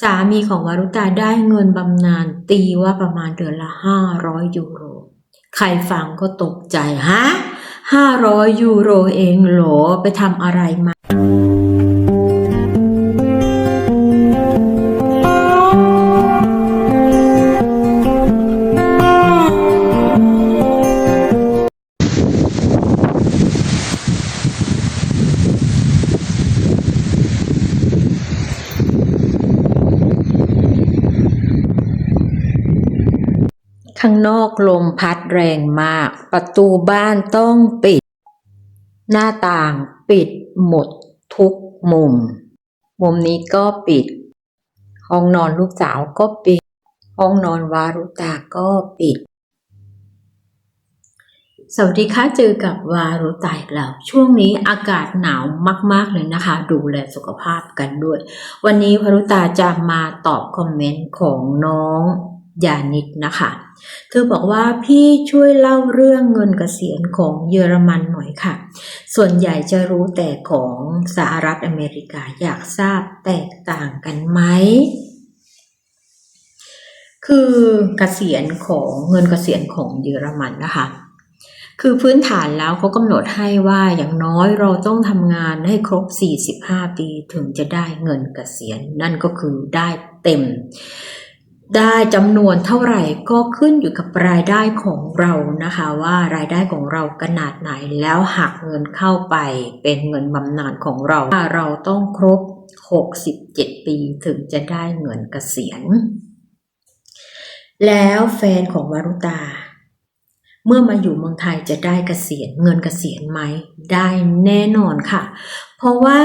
สามีของวารุตาได้เงินบำนาญตีว่าประมาณเดือนละห้าร้อยยูโร ใครฟังก็ตกใจฮะห้าร้อยยูโรเองเหรอไปทำอะไรมา นอกลมพัดแรงมาก ประตูบ้านต้องปิด หน้าต่างปิดหมดทุกมุม มุมนี้ก็ปิด ห้องนอนลูกสาวก็ปิด ห้องนอนวารุตาก็ปิด สวัสดีค่ะเจอกับวารุตาอีกแล้ว ช่วงนี้อากาศหนาวมากๆเลยนะคะ ดูแลสุขภาพกันด้วย วันนี้วารุตาจะมาตอบคอมเมนต์ของน้อง ยานิดนะคะ เธอบอกว่าพี่ช่วยเล่าเรื่องเงินเกษียณของเยอรมันหน่อยค่ะ ส่วนใหญ่จะรู้แต่ของสหรัฐอเมริกาอยากทราบแตกต่างกันไหมคือเกษียณของเงินเกษียณของเยอรมันนะคะ คือพื้นฐานแล้วเขากำหนดให้ว่าอย่างน้อยเราต้องทำงานให้ครบ 45 ปีถึงจะได้เงินเกษียณนั่นก็คือได้เต็ม ได้จำนวนเท่าไหร่ก็ขึ้นอยู่กับรายได้ของเรานะคะว่ารายได้ของเราขนาดไหนแล้วหักเงินเข้าไปเป็นเงินบำนาญของเราว่าเราต้องครบ 67 ปีถึงจะได้เงินเกษียณ แล้วแฟนของวารุตา เมื่อมาอยู่เมืองไทยจะได้เกษียณเงินเกษียณไหมได้แน่นอนค่ะ เพราะว่า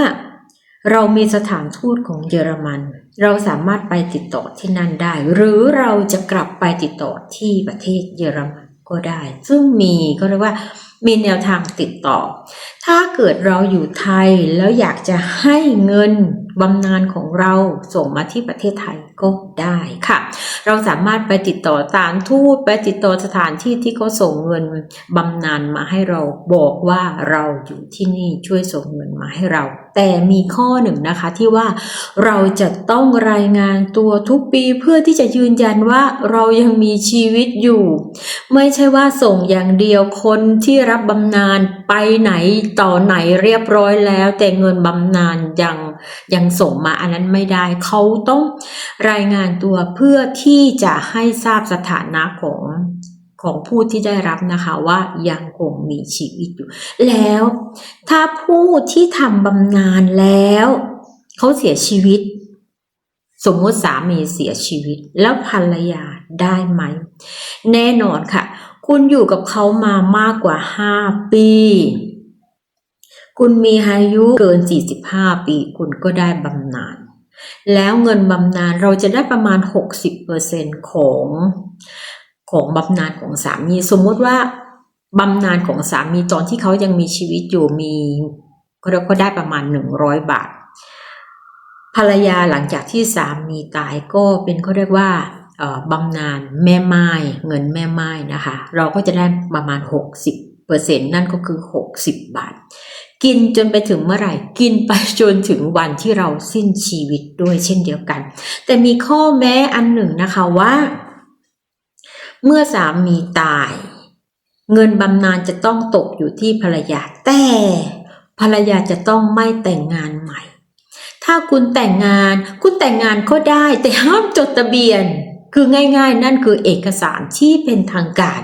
เรามีสถานทูตของเยอรมัน เราสามารถไปติดต่อที่นั่นได้ หรือเราจะกลับไปติดต่อที่ประเทศเยอรมันก็ได้ ซึ่งมีก็เรียกว่ามีแนวทางติดต่อ ถ้าเกิดเราอยู่ไทยแล้วอยากจะให้เงิน บำนาญของเราส่งมาที่ประเทศไทยก็ได้ค่ะ เราสามารถไปติดต่อสถานทูตไปติดต่อสถานที่ที่เขาส่งเงินบำนาญมาให้เราบอกว่าเราอยู่ที่นี่ช่วยส่งเงินมาให้เรา แต่มีข้อหนึ่งนะคะที่ว่าเราจะต้องรายงานตัวทุกปีเพื่อที่จะยืนยันว่าเรายังมีชีวิตอยู่ ไม่ใช่ว่าส่งอย่างเดียวคนที่รับบำนาญไปไหนต่อไหนเรียบร้อยแล้ว แต่เงินบำนาญยังยังส่งมาอันนั้นไม่ได้เขาต้องรายงานตัวเพื่อที่จะให้ทราบสถานะของของผู้ที่ได้รับนะคะว่ายังคงมีชีวิตอยู่ แล้วถ้าผู้ที่ทำบำนาญแล้วเขาเสียชีวิต สมมติสามีเสียชีวิต แล้วภรรยาได้ไหม แน่นอนค่ะ คุณอยู่กับเขามามากกว่า 5 ปี คุณมีอายุเกิน 45 ปี คุณก็ได้บำนาญแล้วเงินบำนาญเราจะได้ประมาณ 60%ของของบำนาญของสามี สมมติว่าบำนาญของสามีตอนที่เขายังมีชีวิตอยู่มีเราก็ได้ประมาณ 100 บาท ภรรยาหลังจากที่สามีตายก็เป็นเขาเรียกว่าบำนาญแม่ไม้เงินแม่ไม้นะคะ เราก็จะได้ประมาณ 60เปอร์เซ็นต์นั่นก็คือ 60 บาท กินจนไปถึงเมื่อไหร่ กินไปจนถึงวันที่เราสิ้นชีวิตด้วยเช่นเดียวกัน แต่มีข้อแม้อันหนึ่งนะคะว่า เมื่อสามีตาย เงินบำนาญจะต้องตกอยู่ที่ภรรยา แต่ภรรยาจะต้องไม่แต่งงานใหม่ ถ้าคุณแต่งงาน คุณแต่งงานก็ได้ แต่ห้ามจดทะเบียน คือง่าย ๆ นั่นคือเอกสารที่เป็นทางการ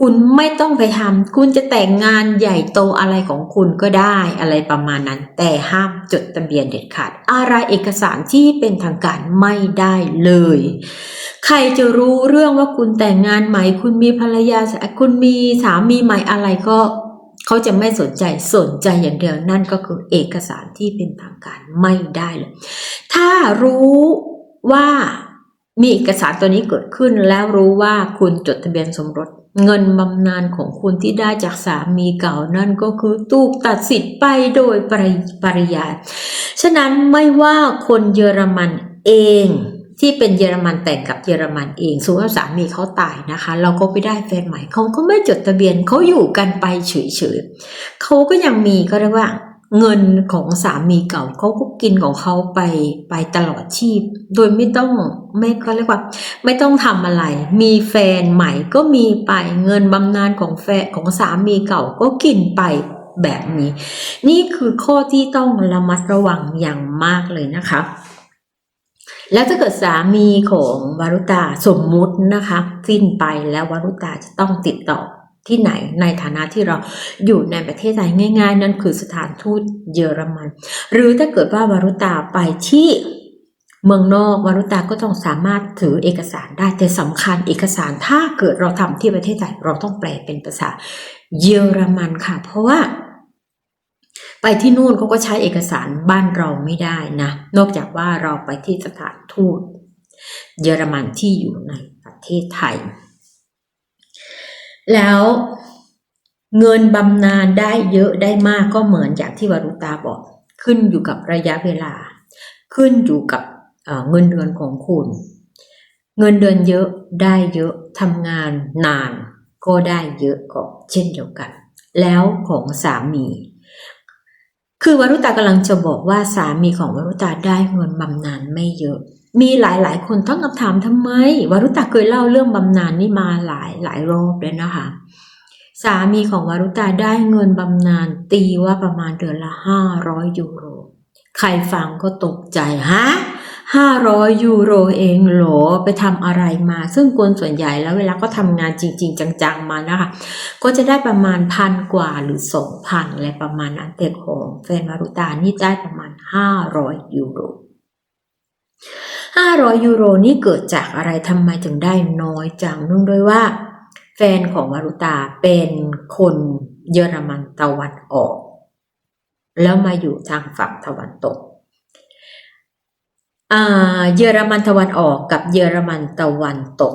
คุณไม่ต้องไปทำคุณจะแต่งงานใหญ่โตอะไรของคุณก็ได้อะไรประมาณนั้น แต่ห้ามจดทะเบียนเด็ดขาด อะไรเอกสารที่เป็นทางการไม่ได้เลย ใครจะรู้เรื่องว่าคุณแต่งงานใหม่ คุณมีภรรยาคุณมีสามีใหม่อะไรก็เขาจะไม่สนใจสนใจอย่างเดียวนั่นก็คือเอกสารที่เป็นทางการไม่ได้เลย ถ้ารู้ว่ามีเอกสารตัวนี้เกิดขึ้นแล้วรู้ว่าคุณจดทะเบียนสมรส เงินบำนาญของคุณที่ได้จากสามีเก่านั่นก็คือถูกตัดสิทธิ์ไปโดยปริปริยายฉะนั้นไม่ว่าคนเยอรมันเองที่เป็นเยอรมันแต่งกับเยอรมันเองสมมติว่าสามีเขาตายนะคะ เราก็ไปได้แฟนใหม่เขาก็ไม่จดทะเบียนเขาอยู่กันไปเฉยๆเขาก็ยังมีก็เรียกว่า เงินของสามีเก่าเขาก็กินของเขาไปไปตลอดชีพ โดยไม่ต้องไม่ก็เรียกว่า ไม่ต้องทำอะไร มีแฟนใหม่ก็มีไปเงินบำนาญของแฟนของสามีเก่าก็กินไปแบบนี้ นี่คือข้อที่ต้องระมัดระวังอย่างมากเลยนะคะ แล้วถ้าเกิดสามีของวารุตาสมมุตินะคะสิ้นไปแล้ววารุตาจะต้องติดต่อ ที่ไหนในฐานะที่เราอยู่ในประเทศไทยง่าย ๆ นั่นคือสถานทูตเยอรมัน หรือถ้าเกิดว่าวารุตาไปที่เมืองนอกวารุตาก็ต้องสามารถถือเอกสารได้แต่สำคัญเอกสารถ้าเกิดเราทำที่ประเทศไทยเราต้องแปลเป็นภาษาเยอรมันค่ะ เพราะว่า ไปที่นู่นเขาก็ใช้เอกสารบ้านเราไม่ได้นะ นอกจากว่าเราไปที่สถานทูตเยอรมันที่อยู่ในประเทศไทย แล้วเงินบำนาญได้เยอะได้มากก็เหมือนอย่างที่วารุตาบอก ขึ้นอยู่กับระยะเวลา ขึ้นอยู่กับเเงินเดือนของคุณ เงินเดือนเยอะได้เยอะทำงานนาน ก็ได้เยอะก็เช่นเดียวกัน แล้วของสามี คือวรุตากำลังจะบอกว่าสามีของวรุตาได้เงินบำนาญไม่เยอะ มีหลายหลายๆ คนตั้งคำถามทำไม วรุตาเคยเล่าเรื่องบำนาญนี่มาหลายหลายรอบเลยนะคะ สามีของวรุตาได้เงินบำนาญตีว่าประมาณเดือนละห้าร้อยยูโร ใครฟังก็ตกใจฮะห้าร้อยยูโรเองเหรอไปทำอะไรมา ซึ่งคนส่วนใหญ่แล้วเวลาก็ทำงานจริง ๆ จัง ๆ มานะคะ ก็จะได้ประมาณพันกว่าหรือสองพันอะไรประมาณนั้นแต่ของแฟนวารุตานี่ได้ประมาณห้าร้อยยูโร ห้าร้อยยูโรนี่เกิดจากอะไรทำไมถึงได้น้อยจังเนื่องด้วยว่า แฟนของวารุตาเป็นคนเยอรมันตะวันออก แล้วมาอยู่ทางฝั่งตะวันตกอ่าเยอรมันตะวันออกกับเยอรมันตะวันตก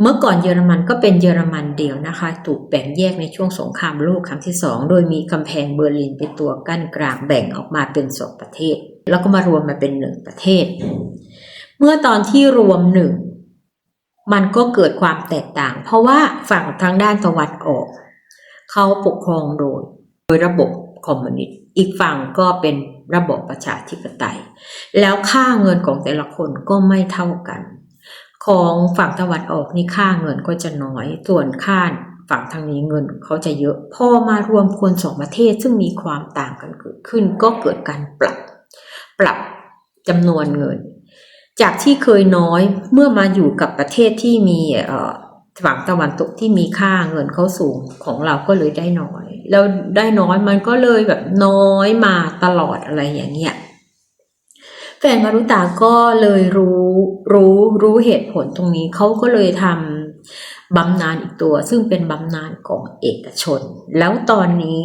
เมื่อก่อนเยอรมันก็เป็นเยอรมันเดียวนะคะ ถูกแบ่งแยกในช่วงสงครามโลกครั้งที่สองโดยมีกำแพงเบอร์ลินเป็นตัวกั้นกลางแบ่งออกมาเป็นสองประเทศ แล้วก็มารวมมาเป็นหนึ่งประเทศ เมื่อตอนที่รวมหนึ่งมันก็เกิดความแตกต่าง เพราะว่าฝั่งทางด้านตะวันออก เขาปกครองโดย โดยระบบคอมมิวนิสต์อีกฝั่งก็เป็นระบบประชาธิปไตย แล้วค่าเงินของแต่ละคนก็ไม่เท่ากัน ของฝั่งตะวันออกนี่ค่าเงินก็จะน้อย ส่วนค่าฝั่งทางนี้เงินเขาจะเยอะ พอมารวมคนสองประเทศซึ่งมีความต่างกันเกิดขึ้นก็เกิดการปรับ ปรับจำนวนเงิน จากที่เคยน้อยเมื่อมาอยู่กับประเทศที่มีฝั่งตะวันตกที่มีค่าเงินเขาสูงของเราก็เลยได้น้อย แล้วได้น้อยมันก็เลยแบบน้อยมาตลอดอะไรอย่างเงี้ยแฟนมารุตาก็เลยรู้รู้รู้เหตุผลตรงนี้เขาก็เลยทำบำนาญอีกตัว ซึ่งเป็นบำนาญของเอกชน แล้วตอนนี้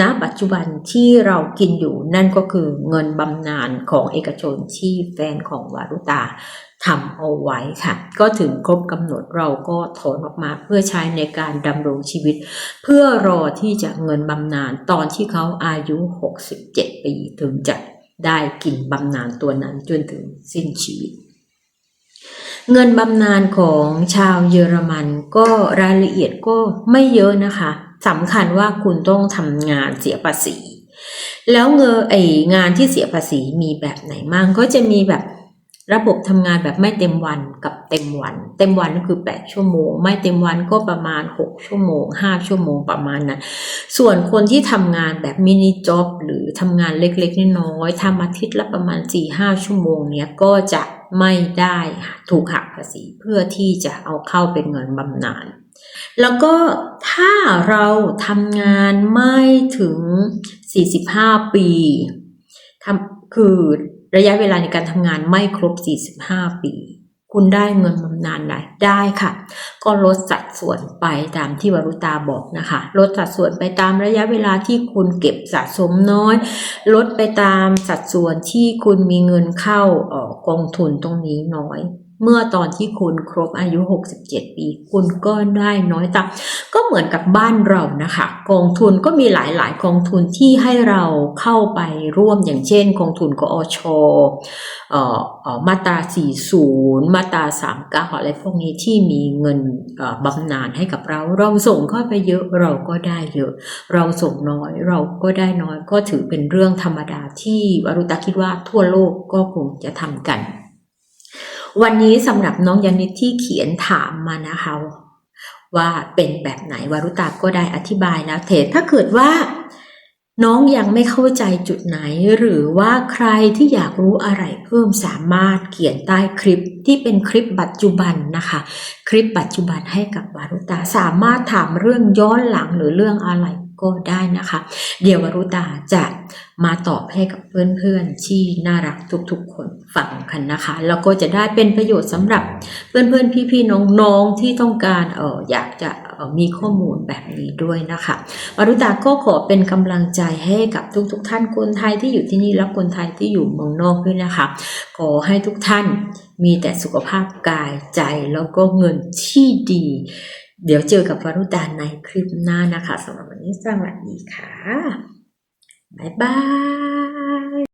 ณปัจจุบันที่เรากินอยู่นั่นก็คือเงินบำนาญของเอกชนที่แฟนของวารุตาทำเอาไว้ค่ะ ก็ถึงครบกำหนดเราก็ถอนออกมาเพื่อใช้ในการดำรงชีวิต เพื่อรอที่จะเงินบำนาญตอนที่เขาอายุ 67 ปีถึงจะได้กินบำนาญตัวนั้นจนถึงสิ้นชีวิต เงินบำนาญของชาวเยอรมันก็รายละเอียดก็ไม่เยอะนะคะ สำคัญว่าคุณต้องทำงานเสียภาษี แล้วเงนไองานที่เสียภาษีมีแบบไหนมั่งก็จะมีแบบระบบทำงานแบบไม่เต็มวันกับเต็มวัน เต็มวันก็คือ 8 ชั่วโมง ไม่เต็มวันก็ประมาณ 6 ชั่วโมง 5 ชั่วโมงประมาณนั้นส่วนคนที่ทำงานแบบมินิจ็อบหรือทำงานเล็กๆน้อยๆทำอาทิตย์ละประมาณ 4-5 ชั่วโมงเนี้ยก็จะไม่ได้ถูกหักภาษีเพื่อที่จะเอาเข้าเป็นเงินบำนาญ แล้วก็ถ้าเราทำงานไม่ถึง 45 ปีทำคือระยะเวลาในการทำงานไม่ครบ 45 ปี คุณได้เงินบำนาญไหนได้ค่ะ ก็ลดสัดส่วนไปตามที่วรุตาบอกนะคะ ลดสัดส่วนไปตามระยะเวลาที่คุณเก็บสะสมน้อย ลดไปตามสัดส่วนที่คุณมีเงินเข้าเออกองทุนตรงนี้น้อย เมื่อตอนที่คุณครบอายุ 67 ปี คุณก็ได้น้อยตามก็เหมือนกับบ้านเรานะคะ กองทุนก็มีหลายๆ กองทุนที่ให้เราเข้าไปร่วมอย่างเช่น กองทุนกอชออมาตรา 40 มาตรา39อะไรพวกนี้ที่มีเงินบำนาญให้กับเรา เราส่งเข้าไปเยอะเราก็ได้เยอะ เราส่งน้อยเราก็ได้น้อยก็ถือเป็นเรื่องธรรมดาที่วรุตาคิดว่าทั่วโลกก็คงจะทำกัน วันนี้สำหรับน้องยานิตที่เขียนถามมานะคะว่าเป็นแบบไหนวารุตาก็ได้อธิบายแล้วเทถ้าเกิดว่า น้องยังไม่เข้าใจจุดไหน หรือว่าใครที่อยากรู้อะไรเพิ่มสามารถเขียนใต้คลิปที่เป็นคลิปปัจจุบันนะคะ คลิปปัจจุบันให้กับวารุตาสามารถถามเรื่องย้อนหลังหรือเรื่องอะไร ก็ได้นะคะ เดี๋ยววรุตาจะมาตอบให้กับเพื่อนๆที่น่ารักทุกๆคนฟังกันนะคะ แล้วก็จะได้เป็นประโยชน์สำหรับเพื่อนๆพี่ๆน้องๆที่ต้องการเอออยากจะมีข้อมูลแบบนี้ด้วยนะคะวรุตาก็ขอเป็นกำลังใจให้กับทุกๆ ท่านคนไทยที่อยู่ที่นี่และคนไทยที่อยู่เมืองนอกด้วยนะคะ ขอให้ทุกท่านมีแต่สุขภาพกายใจแล้วก็เงินที่ดี เดี๋ยวเจอกับวรุตาในคลิปหน้านะคะสำหรับวันนี้สวัสดีค่ะ บ๊ายบาย